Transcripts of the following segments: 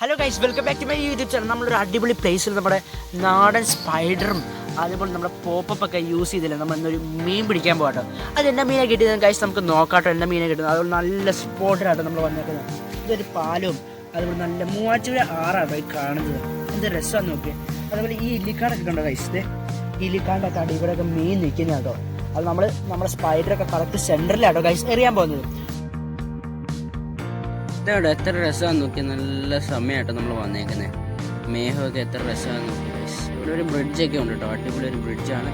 Hello guys welcome back to my YouTube channel നമ്മളൊരു അടിപൊളി പ്ലേസിൽ നമ്മുടെ നാടൻ സ്പൈഡറും അതേപോലെ നമ്മുടെ പോപ്പപ്പ് ഒക്കെ യൂസ് ചെയ്തില്ല? നമ്മൾ ഇന്നൊരു മീൻ പിടിക്കാൻ പോകട്ടോ അത് എന്നാ മീനെ കിട്ടിയത്? ഗൈസ് നമുക്ക് നോക്കാട്ടോ. എന്നാ മീനെ കിട്ടുന്നത്? അതുപോലെ നല്ല സ്പോട്ടിലാട്ടോ നമ്മൾ വന്നേക്കുന്നത്. ഇതൊരു പാലും അതുപോലെ നല്ല മൂവാറ്റുപുഴ ആറാട്ടോ ഈ കാണുന്നത്. എന്ത് രസമാണ് നോക്കിയത് അതുപോലെ ഈ ഇല്ലിക്കാടൊക്കെ കണ്ടോ ഗൈസ് ഇത് ഇല്ലിക്കാടിന്റെ ഒക്കെ ഇവിടെയൊക്കെ മീൻ നിൽക്കുന്നതാട്ടോ അത് നമ്മൾ നമ്മുടെ സ്പൈഡറൊക്കെ കറക്റ്റ് സെന്ററിലാട്ടോ ഗൈസ് എറിയാൻ പോകുന്നത്. ഇതവിടെ എത്ര രസമാണെന്ന് നോക്കി നല്ല സമയമായിട്ട് നമ്മൾ വന്നേക്കുന്നത് മേഘമൊക്കെ എത്ര guys. ഇവിടെ ഒരു ബ്രിഡ്ജൊക്കെ ഉണ്ട് കേട്ടോ. അടിപൊളി ഒരു ബ്രിഡ്ജാണ്.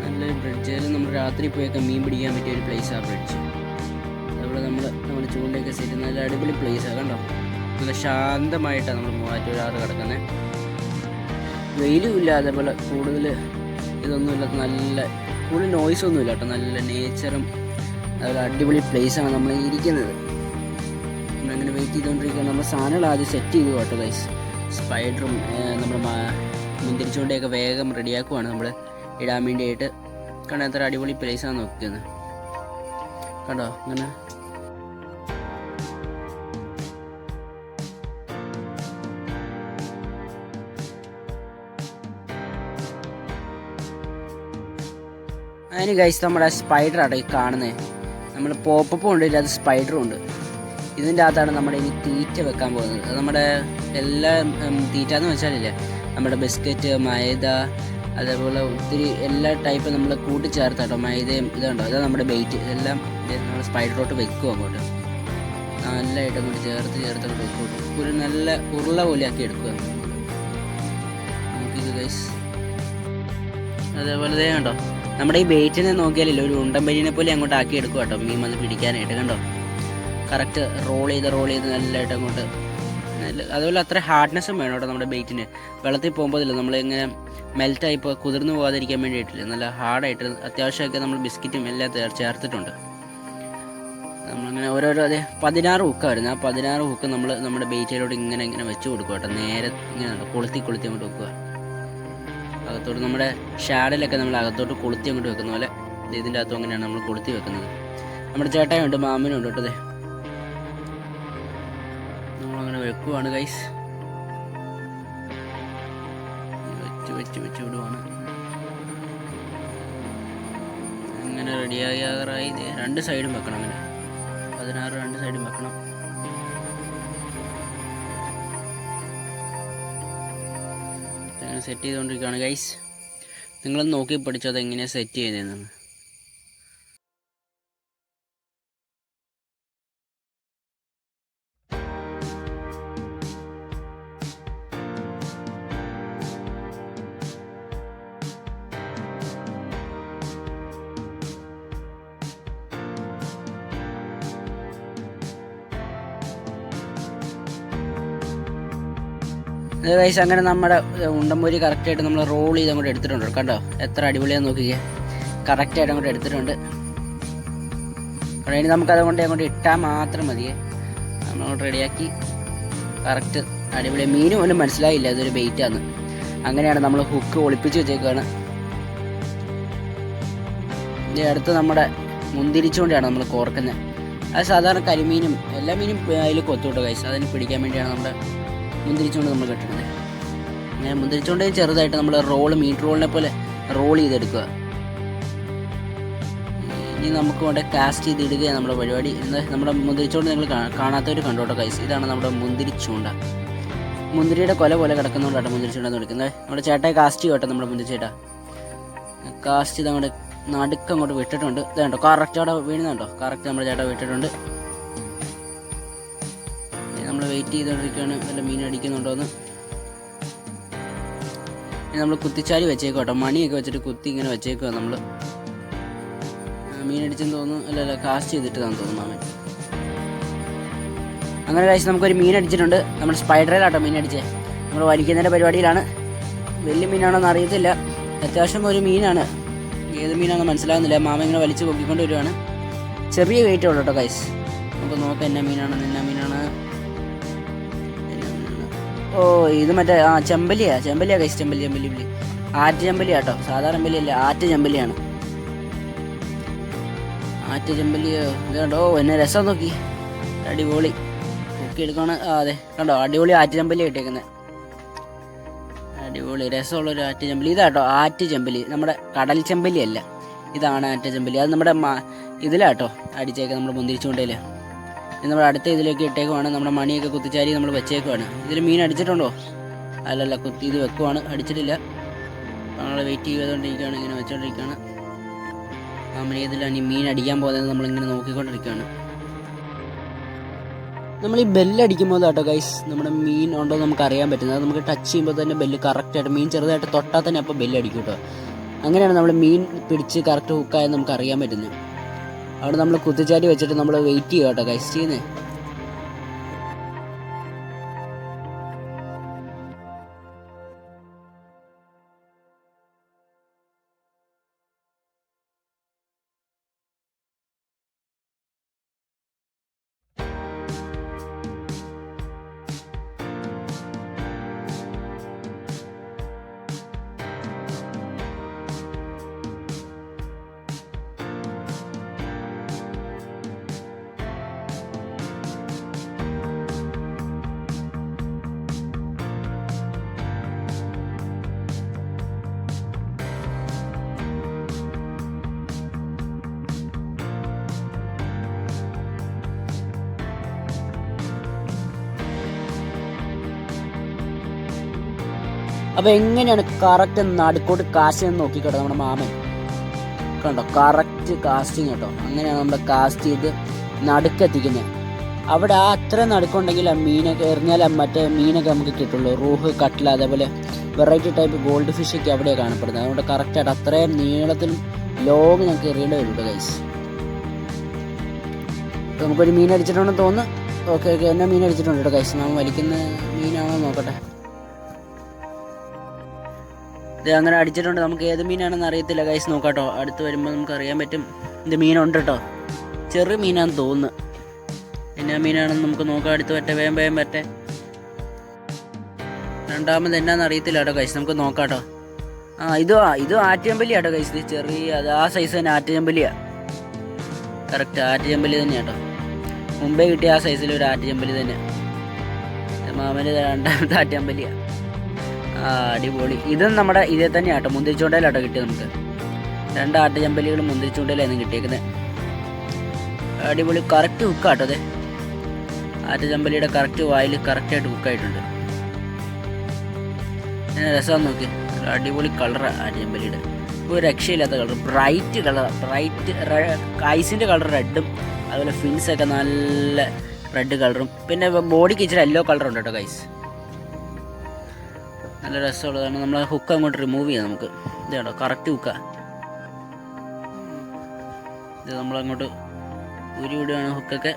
നല്ലൊരു ബ്രിഡ്ജ്. നമ്മൾ രാത്രി പോയൊക്കെ മീൻ പിടിക്കാൻ പറ്റിയ ഒരു പ്ലേസ് ആ ബ്രിഡ്ജ്. അതുപോലെ നമ്മൾ നമ്മുടെ ചൂണ്ടയൊക്കെ സെറ്റ് നല്ല അടിപൊളി പ്ലേസാണ് കണ്ടോ? നല്ല ശാന്തമായിട്ടാണ് നമ്മൾ മൂവാറ്റൂരാറ് കിടക്കുന്നത് വെയിലും ഇല്ല അതേപോലെ കൂടുതൽ ഇതൊന്നുമില്ല. നല്ല കൂടുതൽ നോയ്സ് ഒന്നുമില്ല കേട്ടോ. നല്ല നേച്ചറും അതുപോലെ അടിപൊളി പ്ലേസാണ് നമ്മൾ ഇരിക്കുന്നത്. നമ്മളിങ്ങനെ വെയിറ്റ് ചെയ്തുകൊണ്ടിരിക്കുകയാണ് നമ്മൾ സാധനങ്ങൾ ആദ്യം സെറ്റ് ചെയ്തു കേട്ടോ ഗൈസ് സ്പൈഡറും നമ്മൾ മുന്തിരിച്ചുകൊണ്ടൊക്കെ വേഗം റെഡിയാക്കുവാണ് നമ്മൾ ഇടാൻ വേണ്ടിയിട്ട് കണ്ടോ എത്ര അടിപൊളി പ്ലേസാണ് നോക്കുന്നത് കണ്ടോ അങ്ങനെ അതിന് ഗൈസ് നമ്മുടെ സ്പൈഡർ ആട്ടോ ഈ കാണുന്നത് നമ്മൾ പോപ്പപ്പും ഉണ്ട് ഇല്ലാതെ സ്പൈഡറും ഉണ്ട്. ഇതിന്റെ അകത്താണ് നമ്മുടെ ഇനി തീറ്റ വെക്കാൻ പോകുന്നത്. അത് നമ്മുടെ എല്ലാ തീറ്റ എന്ന് വെച്ചാലില്ലേ നമ്മുടെ ബിസ്ക്കറ്റ് മൈദ അതേപോലെ ഒത്തിരി എല്ലാ ടൈപ്പും നമ്മൾ കൂട്ടിച്ചേർത്താട്ടോ മൈദയും ഇതുണ്ടോ? അതാണ് നമ്മുടെ ബെയ്റ്റ് ഇതെല്ലാം നമ്മൾ സ്പൈഡറോട്ട് വെക്കും അങ്ങോട്ട്. നല്ലതായിട്ട് അങ്ങോട്ട് ചേർത്ത് ചേർത്ത് അങ്ങോട്ട് വെക്കും. ഒരു നല്ല ഉരുള പോലെ ആക്കി എടുക്കുക. നോക്കിക്കോ ഗൈസ് അതേപോലെ കണ്ടോ? നമ്മുടെ ഈ ബെയ്റ്റിനെ നോക്കിയാലില്ല ഒരു ഉണ്ടമ്പരിനെ പോലെ അങ്ങോട്ട് ആക്കി എടുക്കുക കേട്ടോ മീൻ വന്ന് പിടിക്കാനായിട്ട്. കണ്ടോ? കറക്റ്റ് റോൾ ചെയ്ത് റോൾ ചെയ്ത് നല്ലതായിട്ട് അങ്ങോട്ട് നല്ല അതുപോലെ അത്ര ഹാർഡ്നെസ്സും വേണം കേട്ടോ നമ്മുടെ ബെയ്റ്റിന് വെള്ളത്തിൽ പോകുമ്പോഴില്ല നമ്മളിങ്ങനെ മെൽറ്റായി ഇപ്പോൾ കുതിർന്നു പോകാതിരിക്കാൻ വേണ്ടിയിട്ടില്ല? നല്ല ഹാർഡായിട്ട് അത്യാവശ്യമൊക്കെ നമ്മൾ ബിസ്ക്കറ്റും എല്ലാം ചേർ- ചേർത്തിട്ടുണ്ട്. നമ്മളിങ്ങനെ ഓരോരോ അതെ പതിനാറ് ഹുക്കായിരുന്നു ആ പതിനാറ് ഹുക്ക് നമ്മൾ നമ്മുടെ ബെയ്റ്റിലോട്ട് ഇങ്ങനെ ഇങ്ങനെ വെച്ച് കൊടുക്കുക കേട്ടോ. നേരെ ഇങ്ങനെ കൊളുത്തി കൊളുത്തി അങ്ങോട്ട് വെക്കുക. അകത്തോട്ട് നമ്മുടെ ഷാഡിലൊക്കെ നമ്മൾ അകത്തോട്ട് കൊളുത്തി അങ്ങോട്ട് വെക്കുന്ന പോലെ ഇതിന്റെ അകത്തും അങ്ങനെയാണ് നമ്മൾ കൊളുത്തി വെക്കുന്നത്. നമ്മുടെ ചേട്ടായുണ്ട് മാമനുണ്ട് കേട്ടോ അതെ. വെക്കുവാണ് ഗൈസ് വെച്ച് വെച്ച് വെച്ച് വിടുവാണ്. അങ്ങനെ റെഡിയാകാറായി ദേ രണ്ട് സൈഡും വെക്കണം അങ്ങനെ. പതിനാറ് രണ്ട് സൈഡും വെക്കണം. സെറ്റ് ചെയ്തുകൊണ്ടിരിക്കുകയാണ് ഗൈസ് നിങ്ങളൊന്ന് നോക്കി പഠിച്ചത് എങ്ങനെയാണ് സെറ്റ് ചെയ്യുന്നതെന്ന്. ഗൈസ് അങ്ങനെ നമ്മുടെ ഉണ്ടമ്പൂരി കറക്റ്റായിട്ട് നമ്മൾ റോൾ ചെയ്ത് അങ്ങോട്ട് എടുത്തിട്ടുണ്ട്. കണ്ടോ? എത്ര അടിപൊളിയാന്ന് നോക്കിക്കേ. കറക്റ്റായിട്ട് അങ്ങോട്ട് എടുത്തിട്ടുണ്ട്. ഇനി നമുക്കത് കൊണ്ട് അങ്ങോട്ട് ഇട്ടാൽ മാത്രം മതിയേ നമ്മളങ്ങോട്ട് റെഡിയാക്കി കറക്റ്റ് അടിപൊളി. മീനും പോലും മനസ്സിലായില്ല. അതൊരു ബെയ്റ്റാന്ന് അങ്ങനെയാണ് നമ്മൾ ഹുക്ക് ഒളിപ്പിച്ച് വെച്ചേക്കാണ് ഇനി അടുത്ത് നമ്മുടെ മുന്തിരിച്ചുകൊണ്ടാണ് നമ്മൾ കോർക്കുന്നത് അത് സാധാരണ കരിമീനും എല്ലാ മീനും അതിൽ കൊത്തുവിട്ടോ കൈസ് അതിന് പിടിക്കാൻ വേണ്ടിയാണ് നമ്മുടെ മുന്തിരിച്ചുകൊണ്ട് നമ്മൾ കെട്ടണത്. അങ്ങനെ മുന്തിരിച്ചുകൊണ്ട് ചെറുതായിട്ട് നമ്മൾ റോൾ മീറ്റ് റോളിനെ പോലെ റോൾ ചെയ്തെടുക്കുക. ഇനി നമുക്ക് കൊണ്ട് കാസ്റ്റ് ചെയ്തിടുകയാണ് നമ്മുടെ പരിപാടി. നമ്മുടെ മുന്തിരിച്ചോണ്ട് നിങ്ങൾ കാണാത്തവർ കണ്ടോട്ടോ കൈസ് ഇതാണ് നമ്മുടെ മുന്തിരിച്ചൂണ്ട. മുന്തിരിയുടെ കൊല പോലെ കിടക്കുന്നതുകൊണ്ടാണ് മുന്തിരിച്ചൂണ്ടെന്ന് വിളിക്കുന്നത്. നമ്മുടെ ചേട്ടായി കാസ്റ്റ് ചെയ്യട്ടെ നമ്മുടെ മുന്തിരിച്ചേട്ടാ. കാസ്റ്റ് ചെയ്ത് അങ്ങോട്ട് നടുക്ക് അങ്ങോട്ട് വിട്ടിട്ടുണ്ട്. ഇതാണ്ടോ കറക്റ്റ് അവിടെ വീഴുന്നുണ്ടോ? കറക്റ്റ് നമ്മുടെ ചേട്ടാ വിട്ടിട്ടുണ്ട്. വെയിറ്റ് ചെയ്തുകൊണ്ടിരിക്കുകയാണ് വല്ല മീൻ അടിക്കുന്നുണ്ടോയെന്ന് നമ്മൾ കുത്തിച്ചാരി വെച്ചേക്കും കേട്ടോ മണിയൊക്കെ വെച്ചിട്ട് കുത്തി ഇങ്ങനെ വെച്ചേക്കുക നമ്മൾ മീൻ അടിച്ചെന്ന് തോന്നുന്നു. അല്ല അല്ല കാസ്റ്റ് ചെയ്തിട്ടാന്ന് തോന്നുന്നു അവൻ. അങ്ങനെ കഴിച്ച് നമുക്കൊരു മീൻ അടിച്ചിട്ടുണ്ട്. നമ്മൾ സ്പൈഡറിലാട്ടോ മീൻ അടിച്ചേ. നമ്മൾ വലിക്കുന്നതിന്റെ പരിപാടിയിലാണ്. വലിയ മീനാണോ എന്ന് അറിയത്തില്ല. അത്യാവശ്യം ഒരു മീനാണ്. ഏത് മീനാണെന്ന് മനസ്സിലാകുന്നില്ല മാമ ഇങ്ങനെ വലിച്ചു പൊക്കിക്കൊണ്ട് വരുവാണ്. ചെറിയ വെയിറ്റ് ഉള്ളൂ കേട്ടോ കൈസ് നമുക്ക് നോക്കാം എന്നാ മീനാണ് എന്നാ മീനാണ്. ഓ ഇത് മറ്റേ ആ ചെമ്പലിയാ ചെമ്പലിയാ കൈസ് ചെമ്പലി ചെമ്പലി വിളി ആറ്റ് ചെമ്പലി കേട്ടോ സാധാരണ ചെമ്പലി ആറ്റ് ചെമ്പലിയാണ് ആറ്റ് ചെമ്പലി കണ്ടോ എന്നെ രസം നോക്കി. അടിപൊളി. നോക്കി ആ അതെ കണ്ടോ? അടിപൊളി ആറ്റ് ചെമ്പലി കിട്ടിയേക്കുന്നത് അടിപൊളി രസമുള്ള ഒരു ആറ്റുചമ്പലി ഇതാട്ടോ ആറ്റ് ചെമ്പലി നമ്മുടെ കടൽ ചെമ്പലി അല്ല. ഇതാണ് ആറ്റ ചെമ്പലി അത് നമ്മുടെ ഇതിലാട്ടോ അടിച്ചേക്കാം നമ്മുടെ മുന്തിരിച്ചുകൊണ്ടയിൽ നമ്മൾ അടുത്ത ഇതിലേക്ക് ഇട്ടേക്കുവാണ്. നമ്മുടെ മണിയൊക്കെ കുത്തിച്ചാരി നമ്മൾ വെച്ചേക്കുവാണ്. ഇതിൽ മീൻ അടിച്ചിട്ടുണ്ടോ? അല്ലല്ല കുത്തി ഇത് വെക്കുവാണ്. അടിച്ചിട്ടില്ല. നമ്മൾ വെയിറ്റ് ചെയ്തുകൊണ്ടിരിക്കുകയാണ്. ഇങ്ങനെ വെച്ചുകൊണ്ടിരിക്കുകയാണ് ആ മണി ഇതിലാണ് ഈ മീൻ അടിക്കാൻ പോകുന്നത് നമ്മളിങ്ങനെ നോക്കിക്കൊണ്ടിരിക്കുകയാണ്. നമ്മൾ ഈ ബെല്ലടിക്കുമ്പോൾ കേട്ടോ ഗൈസ് നമ്മുടെ മീൻ ഉണ്ടോ നമുക്ക് അറിയാൻ പറ്റുന്നത്. അത് നമുക്ക് ടച്ച് ചെയ്യുമ്പോൾ തന്നെ ബെല്ല് കറക്റ്റായിട്ട് മീൻ ചെറുതായിട്ട് തൊട്ടാൽ തന്നെ അപ്പോൾ ബെല്ലടിക്കും കേട്ടോ. അങ്ങനെയാണ് നമ്മൾ മീൻ പിടിച്ച് കറക്റ്റ് ഹുക്കായെന്ന് നമുക്ക് അറിയാൻ പറ്റുന്നത്. അവിടെ നമ്മൾ കുത്തിച്ചാരി വെച്ചിട്ട് നമ്മൾ വെയിറ്റ് ചെയ്യുക കേട്ടോ ഗൈസ് അപ്പോൾ എങ്ങനെയാണ് കറക്റ്റ് നടുക്കോട്ട് കാസ്റ്റ് നോക്കി നോക്കിക്കോട്ടെ നമ്മുടെ മാമൻ? കണ്ടോ? കറക്റ്റ് കാസ്റ്റിങ് കേട്ടോ. അങ്ങനെയാണ് നമ്മൾ കാസ്റ്റ് ചെയ്ത് നടുക്കെത്തിക്കുന്നത് അവിടെ ആ അത്ര നടുക്കുണ്ടെങ്കിൽ ആ മീനൊക്കെ എറിഞ്ഞാൽ മറ്റേ മീനൊക്കെ നമുക്ക് കിട്ടുള്ളൂ. റൂഹ് കട്ടില അതേപോലെ വെറൈറ്റി ടൈപ്പ് ഗോൾഡ് ഫിഷ് ഒക്കെ അവിടെ കാണപ്പെടുന്നത്. അതുകൊണ്ട് കറക്റ്റായിട്ട് അത്രയും നീളത്തിലും ലോങ് ഞങ്ങൾക്ക് എറിയേണ്ടി വരും കേട്ടോ ഗൈസ് നമുക്കൊരു മീൻ അടിച്ചിട്ടുണ്ടെന്ന് തോന്നുന്നു. ഓക്കെ ഓക്കെ എന്നാ മീൻ അടിച്ചിട്ടുണ്ട് കേട്ടോ ഗൈസ് നമ്മൾ വലിക്കുന്ന മീനാണോ നോക്കട്ടെ. ഇത് അങ്ങനെ അടിച്ചിട്ടുണ്ട്. നമുക്ക് ഏത് മീനാണെന്ന് അറിയത്തില്ല. ഗൈസ് നോക്കാട്ടോ. അടുത്ത് വരുമ്പോൾ നമുക്ക് അറിയാൻ പറ്റും. ഇത് മീനുണ്ട് കേട്ടോ ചെറു മീനാന്ന് തോന്നുന്നു. എന്നാ മീനാണെന്ന് നമുക്ക് നോക്കാം. അടുത്ത് പറ്റേ വേം വേം പറ്റേ രണ്ടാമത് എന്നാന്ന് അറിയത്തില്ല കേട്ടോ ഗൈസ് നമുക്ക് നോക്കാട്ടോ ആ ഇതും ഇതും ആറ്റുചമ്പലി കേട്ടോ ഗൈസ് ഇത് ചെറിയ അത് ആ സൈസ് തന്നെ ആറ്റുചമ്പലിയാ കറക്റ്റ് ആറ്റുചമ്പലി തന്നെയാ കേട്ടോ മുമ്പേ കിട്ടിയ ആ സൈസിൽ ഒരു തന്നെ മാമന് രണ്ടാമത്തെ ആറ്റുചമ്പലിയാ ആ അടിപൊളി. ഇതും നമ്മുടെ ഇതേ തന്നെയാട്ടോ. മുന്തിരിച്ചൂണ്ടയിലാട്ടോ കിട്ടിയത് നമുക്ക്. രണ്ട് ആട്ട ചമ്പലികൾ മുന്തിരിച്ചൂണ്ടയിലായിരുന്നു കിട്ടിയേക്കുന്നത്. അടിപൊളി കറക്റ്റ് ഹുക്കാട്ടോ അതെ ആറ്റുചമ്പലിയുടെ കറക്റ്റ് വായിൽ കറക്റ്റായിട്ട് ഹുക്കായിട്ടുണ്ട് രസം നോക്കി. അടിപൊളി കളറാണ് ആറ്റുചമ്പലിയുടെ ഒരു രക്ഷയില്ലാത്ത കളർ ബ്രൈറ്റ് കളർ ബ്രൈറ്റ് ഐസിന്റെ കളർ റെഡും അതുപോലെ ഫിൻസൊക്കെ നല്ല റെഡ് കളറും പിന്നെ ബോഡിക്ക് ഇച്ചിരി യെല്ലോ കളറുണ്ട് കേട്ടോ ഗൈസ് നല്ല രസമുള്ളതാണ്. നമ്മൾ ഹുക്ക് അങ്ങോട്ട് റിമൂവ് ചെയ്യാം നമുക്ക്. ഇതാണോ കറക്റ്റ് ഹുക്ക ഇത് നമ്മളങ്ങോട്ട് ഊരി വിടുകയാണ് ഹുക്കൊക്കെ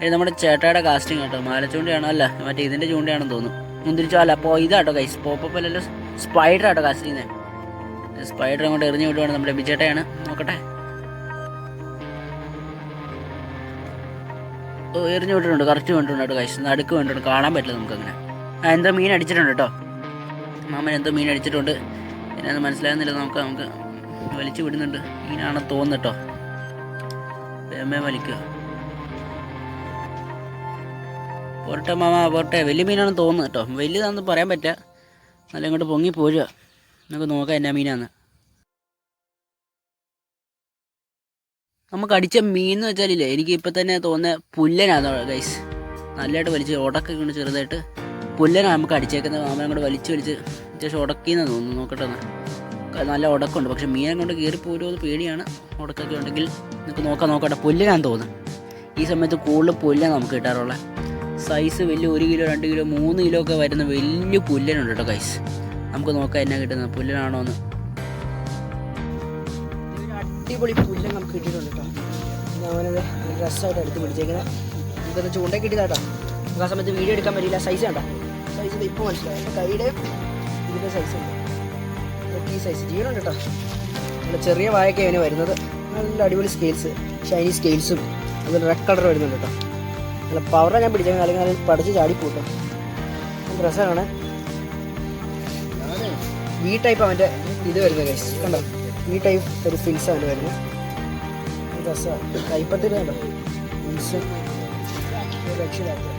ഇത് നമ്മുടെ ചേട്ടായുടെ കാസ്റ്റിംഗ് കേട്ടോ. മാലച്ചൂണ്ടിയാണോ? അല്ല മറ്റേ ഇതിന്റെ ചൂണ്ടിയാണെന്ന് തോന്നുന്നു. മുന്തിരിച്ചോ അല്ല അപ്പോൾ ഇതാട്ടോ കൈസ് പോപ്പല്ലല്ലോ സ്പൈഡർ ആട്ടോ കാസ്റ്റ് ചെയ്യുന്നത് സ്പൈഡർ അങ്ങോട്ട് എറിഞ്ഞു വിടുവാണ് നമ്മുടെ ബിച്ചേട്ടയാണ് നോക്കട്ടെ. എറിഞ്ഞു വിട്ടിട്ടുണ്ട്. കറക്റ്റ് വേണ്ടിട്ടുണ്ട് കേട്ടോ കൈസ് നടുക്ക് വേണ്ടിട്ടുണ്ട് കാണാൻ പറ്റില്ല നമുക്കങ്ങനെ. ആ എന്താ മീൻ അടിച്ചിട്ടുണ്ട് കേട്ടോ. മാമൻ എന്തോ മീൻ അടിച്ചിട്ടുണ്ട്. എന്നാന്ന് മനസ്സിലാകുന്നില്ല. നമുക്ക് നമുക്ക് വലിച്ചു വിടുന്നുണ്ട്. മീനാണെന്ന് തോന്നുന്നു കേട്ടോ വേമേ വലിക്കുക പോരട്ടെ മാമ പോരട്ടെ. വലിയ മീനാണെന്ന് തോന്നുന്നു കേട്ടോ വലിയതാണെന്ന് പറയാൻ പറ്റുക നല്ല ഇങ്ങോട്ട് പൊങ്ങി പോരുക. നമുക്ക് നോക്കാം എന്നാ മീനാന്ന്. നമുക്ക് അടിച്ച മീൻ എന്ന് വെച്ചാലില്ലേ എനിക്ക് ഇപ്പം തന്നെ തോന്നുന്ന പുല്ലനാണ് ഗൈസ് നല്ലതായിട്ട് വലിച്ച് ഉടക്കൊക്കെ ഉണ്ട് ചെറുതായിട്ട് പുല്ലനാണ് നമുക്ക് അടിച്ചേക്കുന്നത് മാമൻ അങ്ങോട്ട് വലിച്ചു വലിച്ച് അത്യാവശ്യം ഉടക്കിയെന്ന് തോന്നുന്നു. നോക്കട്ടെ നല്ല ഉടക്കുണ്ട് പക്ഷെ മീനെ കൊണ്ട് കയറി അത് പേടിയാണ്. ഉടക്കൊക്കെ ഉണ്ടെങ്കിൽ നമുക്ക് നോക്കാം നോക്കട്ടെ. പുല്ലനാന്ന് തോന്നുന്നു. ഈ സമയത്ത് കൂടുതൽ പുല്ലാണ് നമുക്ക് കിട്ടാറുള്ളത് സൈസ് വലിയ ഒരു കിലോ രണ്ട് കിലോ മൂന്ന് കിലോ ഒക്കെ വരുന്ന വലിയ പുല്ലനുണ്ട് കേട്ടോ കൈസ് നമുക്ക് നോക്കാം എന്നാ കിട്ടുന്നത്. പുല്ലനാണോ എന്ന്. അടിപൊളി പുല്ല് നമുക്ക് കിട്ടിയിട്ടുണ്ട് കേട്ടോ. ഞാനത് രസമായിട്ട് എടുത്ത് പിടിച്ചേക്കുന്നത് നമുക്കത് ചൂണ്ട കിട്ടിയതാട്ടോ നമുക്ക് ആ സമയത്ത് വീഡിയോ എടുക്കാൻ പറ്റിയില്ല. സൈസ് കണ്ടോ? സൈസ് ഇപ്പോൾ മനസ്സിലായി എന്റെ കൈയുടെ ഇതിന്റെ സൈസ് ഉണ്ട്. ഈ സൈസ് ജീവനുണ്ട് കേട്ടോ നല്ല ചെറിയ വായൊക്കെ അതിന് വരുന്നത്. നല്ല അടിപൊളി സ്കെയിൽസ് ഷൈനി സ്കെയിൽസും അതുപോലെ റെഡ് കളർ വരുന്നുണ്ട് കേട്ടോ നല്ല പവറാണ് ഞാൻ പിടിച്ചത് അല്ലെങ്കിൽ അതിൽ പഠിച്ച് ചാടിപ്പോട്ടോ രസമാണ്. ഈ ടൈപ്പ് അവന്റെ ഇത് വരുന്നത് ഗൈസ് കണ്ടോ? ഈ ടൈപ്പ് ഒരു ഫിൽസ് അവന്റെ വരുന്നത്. രസമാണ്. കൈപ്പത്തിൽ കണ്ടോ? ഫിൽസും രക്ഷയില്ലാത്ത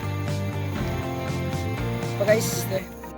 ഗൈസ്